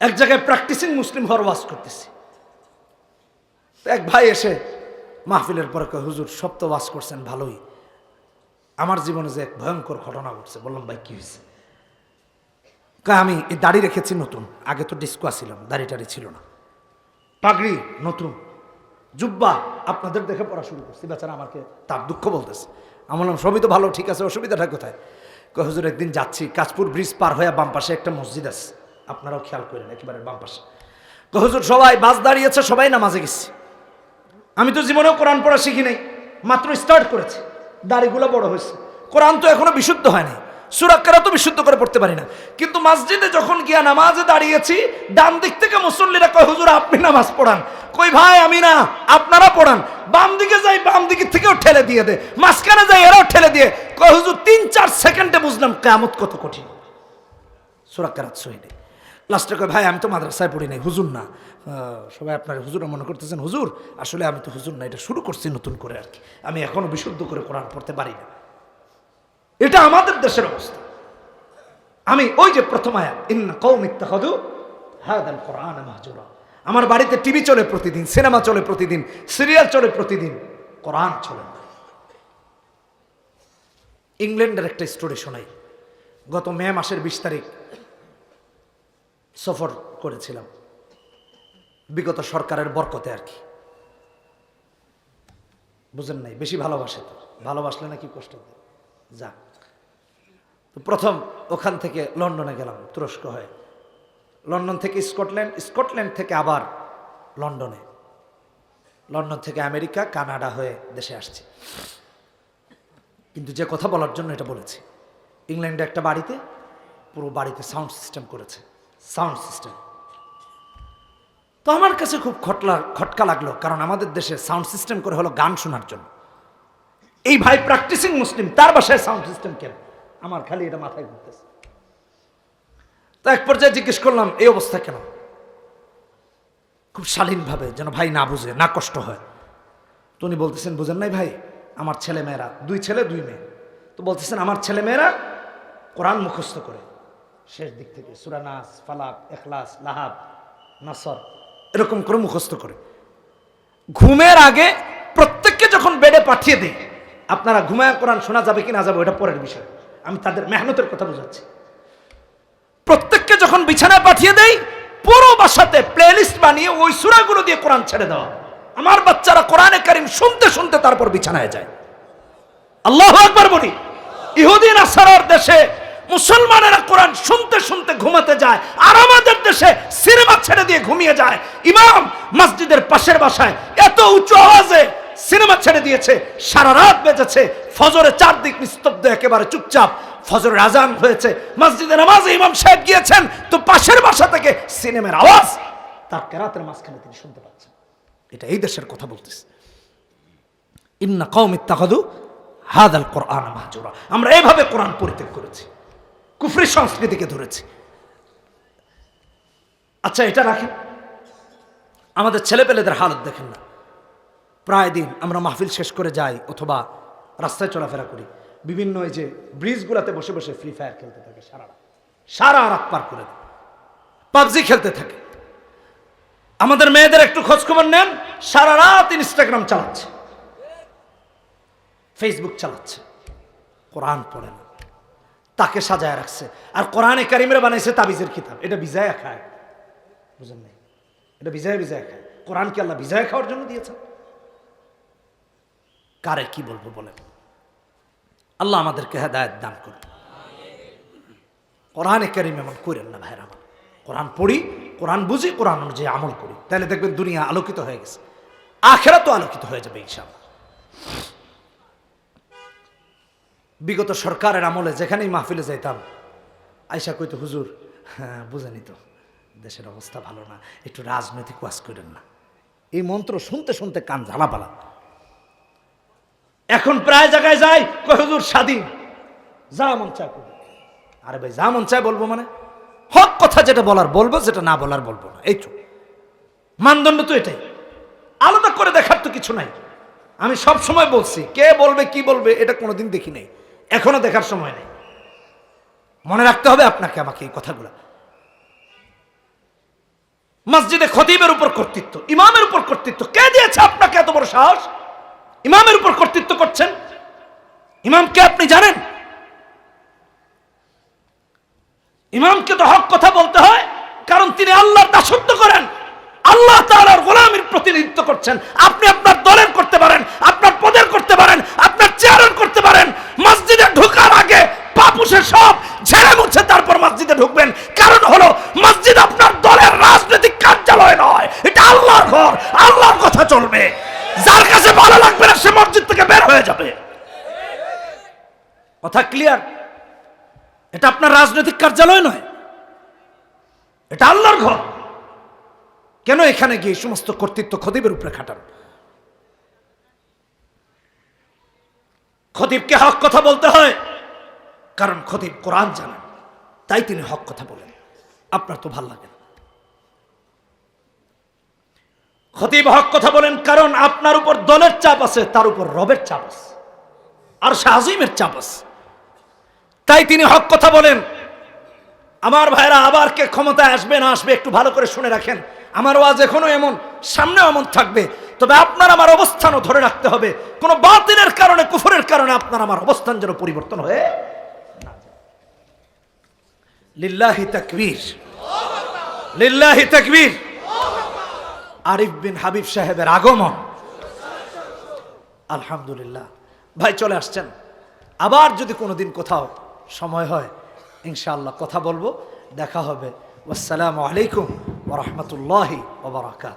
এক জায়গায় প্র্যাকটিসিং মুসলিম হওয়ার ওয়াজ করতেছি। এক ভাই এসে মাহফিলের পরে হুজুর, সব তো ওয়াজ করছেন, ভালোই। আমার জীবনে যে এক ভয়ঙ্কর ঘটনা ঘটছে, বললাম, ভাই, কি হয়েছে? কয়, আমি এই দাড়ি রেখেছি নতুন। আগে তো ডিস্কোয়া ছিলাম দাড়ি টাড়ি ছিল না। পাগড়ি নতুন। জুব্বা, আপনাদের দেখে পড়া শুরু করছি, বেচারা আমাকে তার দুঃখ বলতেছে। আমি বললাম, সবই তো ভালো, ঠিক আছে, অসুবিধাটা কোথায়? কয়, হুজুর, একদিন যাচ্ছি, কাশপুর ব্রিজ পার হয়ে বাম পাশে একটা মসজিদ আছে। আপনারাও খেয়াল করেন, একেবারে বাম পাশে। হুজুর, সবাই বাস দাঁড়িয়েছে, সবাই নামাজে গেছি। আমি তো জীবনেও কোরআন পড়া শিখি নাই, মাত্র স্টার্ট করেছি, দাড়িগুলো বড় হয়েছে। কোরআন তো এখনও বিশুদ্ধ হয়নি সুরাক্কারা তো বিশুদ্ধ করে পড়তে পারি না। কিন্তু মসজিদে যখন গিয়া নামাজে দাঁড়িয়েছি, ডান দিক থেকে মুসল্লিরা কয়, হুজুর, আপনি নামাজ পড়ান। কই ভাই, আমি না, আপনারা পড়ান। বাম দিকে যাই, বাম দিকে থেকেও ঠেলে দিয়ে দে, মাঝখানে যাই, এরাও ঠেলে দিয়ে। কয়, হুজুর তিন চার সেকেন্ডে বুঝলাম কেমত কত কঠিন। সুরাক্কারাত সহিদে। লাস্টে কয়, ভাই, আমি তো মাদ্রাসায় পড়ি নাই, হুজুর না। সবাই আপনার হুজুর মনে করতেছেন, হুজুর, আসলে আমি তো হুজুর না, এটা শুরু করছি নতুন করে আর কি। আমি এখনও বিশুদ্ধ করে কোরআন পড়তে পারি না। এটা আমাদের দেশের অবস্থা। আমি ওই যে প্রথম আয়াত, ইন্না কৌম ইত্তাখাদু হাদাল কোরআন আমার বাড়িতে টিভি চলে প্রতিদিন, সিনেমা চলে প্রতিদিন, সিরিয়াল চলে প্রতিদিন, কোরআন চলে না। ইংল্যান্ডের একটা স্টোরি শোনাই। গত মে মাসের বিশ তারিখ সফর করেছিলাম। বিগত সরকারের বরকতে আর কি। বুঝেন নাই, বেশি ভালোবাসে তো। ভালোবাসলে নাকি কষ্ট যাক তো প্রথম ওখান থেকে লন্ডনে গেলাম, তুরস্ক হয়ে। লন্ডন থেকে স্কটল্যান্ড স্কটল্যান্ড থেকে আবার লন্ডনে। লন্ডন থেকে আমেরিকা, কানাডা হয়ে দেশে আসছি। কিন্তু যে কথা বলার জন্য এটা বলেছি। ইংল্যান্ডে একটা বাড়িতে, পুরো বাড়িতে সাউন্ড সিস্টেম করেছে। Sound system. তো আমার কাছে খুব খটলা, খটকা লাগল, কারণ আমাদের দেশে সাউন্ড সিস্টেম করে হলো গান শোনার জন্য। এই ভাই প্র্যাকটিসিং মুসলিম, তার বাসায় সাউন্ড সিস্টেম কেন? আমার খালি এটা মাথায় ঘুরতেছে। তো এক পর্যায়ে জিজ্ঞেস করলাম, এই অবস্থা কেন? খুব শালীনভাবে, যেন ভাই না বুঝে, না কষ্ট হয়। তো উনি বলতেছেন, বুঝেন নাই ভাই, আমার ছেলে মেয়েরা দুই ছেলে, দুই মেয়ে। তো বলতেছেন, আমার ছেলে মেয়েরা কোরআন মুখস্থ করে শেষ দিক থেকে সুরানাস ফালাক এখলাস লাহাব, নাসর এরকম করে মুখস্থ করে। ঘুমের আগে প্রত্যেককে যখন বেডে পাঠিয়ে দিই, আপনারা ঘুমায় কোরআন শোনা যাবে কি না যাবে ওটা পরের বিষয়। আমি তাদের মেহনতের কথা বোঝাচ্ছি। প্রত্যেককে যখন বিছানায় পাঠিয়ে দেই, পুরো বাসাতে প্লেলিস্ট বানিয়ে ওই সুরাগুলো দিয়ে কোরআন ছেড়ে দেওয়া আমার বাচ্চারা কোরআনে কারিম শুনতে শুনতে তারপর বিছানায় যায়। আল্লাহ একবার বলি। ইহুদিন, আসারার দেশে মুসলমানেরা কোরআন শুনতে শুনতে ঘুমাতে যায়, আর আমাদের দেশে সিনেমা ছেড়ে দিয়ে ঘুমিয়ে যায়। ইমাম মসজিদের পাশের বাসায় এত উঁচু আওয়াজে সিনেমা ছেড়ে দিয়েছে, সারা রাত বেজেছে ফজরে চারদিক নিস্তব্ধ, একেবারে চুপচাপ, ফজরের আজান হয়েছে, মসজিদে নামাজে ইমাম সাহেব গিয়েছেন, তো পাশের বাসা থেকে সিনেমার আওয়াজ, তার কেরাতের মাঝখানে তিনি শুনতে পাচ্ছেন। এটা এই দেশের কথা বলতেছে। ইন্না কৌম হাদাল কোরআন মাহজুরা। আমরা এভাবে কোরআন পরিত্যাগ করেছি। কুফরি সংস্কৃতিকে ধরেছি। আচ্ছা এটা রাখেন। আমাদের ছেলেপেলেদের হালত দেখেন না। প্রায় দিন আমরা মাহফিল শেষ করে যাই অথবা রাস্তায় চলাফেরা করি। বিভিন্ন এই যে ব্রিজগুলোতে বসে বসে ফ্রি ফায়ার খেলতে থাকে সারা সারা রাত পার করে পাবজি খেলতে থাকে। আমাদের মেয়েদের একটু খোঁজ খবর নেন। সারা রাত ইনস্টাগ্রাম চালাচ্ছে। ফেসবুক চালাচ্ছে। কোরআন পড়ে না তাকে সাজায় রাখছে। আর কোরআনে কারিমরা বানাইছে তাবিজের কিতাব এটা বিজায়া খায়। বুঝেন নাই? এটা বিজয় বিজয় খায়। কোরআন কি আল্লাহ বিজয় খাওয়ার জন্য দিয়েছেন? কারে কি বলব বলেন? আল্লাহ আমাদেরকে হেদায়ত দান করুন। কোরআনে কারিম এমন করেন না ভাইরা আমার। কোরআন পড়ি, কোরআন বুঝি, কোরআন অনুযায়ী আমল করি। তাহলে দেখবেন দুনিয়া আলোকিত হয়ে গেছে। আখেরা তো আলোকিত হয়ে যাবে ইনশাআল্লাহ। বিগত সরকারের আমলে যেখানেই মাহফিলে যাইতাম আয়সা কইতো, হুজুর হ্যাঁ বুঝেনি তো, দেশের অবস্থা ভালো না, একটু রাজনৈতিক ওয়াজ করেন না। এই মন্ত্র শুনতে শুনতে কান ঝালাপালা এখন প্রায় জায়গায় যাই হুজুর, স্বাধীন, যা মন চায় আরে ভাই, যা মন চায় বলব মানে? হক কথা যেটা বলার বলব, যেটা না বলার বলব না, এই তো। মানদণ্ড তো এটাই। আলাদা করে দেখার তো কিছু নাই। আমি সব সময় বলছি, কে বলবে, কি বলবে, এটা কোনোদিন দেখি নাই। এখনও দেখার সময় নেই। মনে রাখতে হবে আপনাকে আমাকে এই কথাগুলো। মসজিদে খতিবের উপর কর্তৃত্ব, ইমামের উপর কর্তৃত্ব। কে দিয়েছে আপনাকে এত বড় সাহস? ইমামের উপর কর্তৃত্ব করছেন। ইমামকে আপনি জানেন? ইমামকে তো হক কথা বলতে হয়, কারণ তিনি আল্লাহর দাসত্ব করেন। আল্লাহ তাআলার গোলামীর প্রতিনিধিত্ব করছেন, আপনি আপনার দলের করতে পারেন, আপনার পদের করতে পারেন, আপনার চেয়ারের করতে পারেন। মসজিদে ঢোকার আগে পাপুষে সব ঝেড়ে মুছে তারপর মসজিদে ঢুকবেন। কারণ হলো, মসজিদ আপনার দলের রাজনৈতিক কার্যালয় নয়। এটা আল্লাহর ঘর, আল্লাহর কথা চলবে। যার কাছে ভালো লাগবে না, সে মসজিদ থেকে বের হয়ে যাবে। কথা ক্লিয়ার এটা আপনার রাজনৈতিক কার্যালয় নয়। এটা আল্লাহর ঘর। কেন এখানে গিয়ে সমস্ত কর্তৃত্ব খতিবের উপরে খাটান? খতিবকে হক কথা বলতে হয়। কারণ খতিব কোরআন জানেন। তাই তিনি হক কথা বলেন। আপনার তো ভালো লাগে খতিব হক কথা বলেন কারণ আপনার উপর দলের চাপ আছে, তার উপর রবের চাপ আছে, আর শাহজিমের চাপ আছে। তাই তিনি হক কথা বলেন। আমার ভাইরা আবার কে ক্ষমতায় আসবে না আসবে একটু ভালো করে শুনে রাখেন। আমার ওয়াজ এখনও এমন, সামনেও এমন থাকবে। তবে আপনার আমার অবস্থানও ধরে রাখতে হবে। কোন বাতিলের কারণে, কুফরের কারণে আপনার আমার অবস্থান যেন পরিবর্তন হয়ে আরিফ বিন হাবিব সাহেবের আগমন। আলহামদুলিল্লাহ। ভাই, চলে আসছেন। আবার যদি কোনোদিন কোথাও সময় হয়, ইনশাআল্লাহ কথা বলব। দেখা হবে। আসসালামু আলাইকুম। ورحمة الله وبركاته.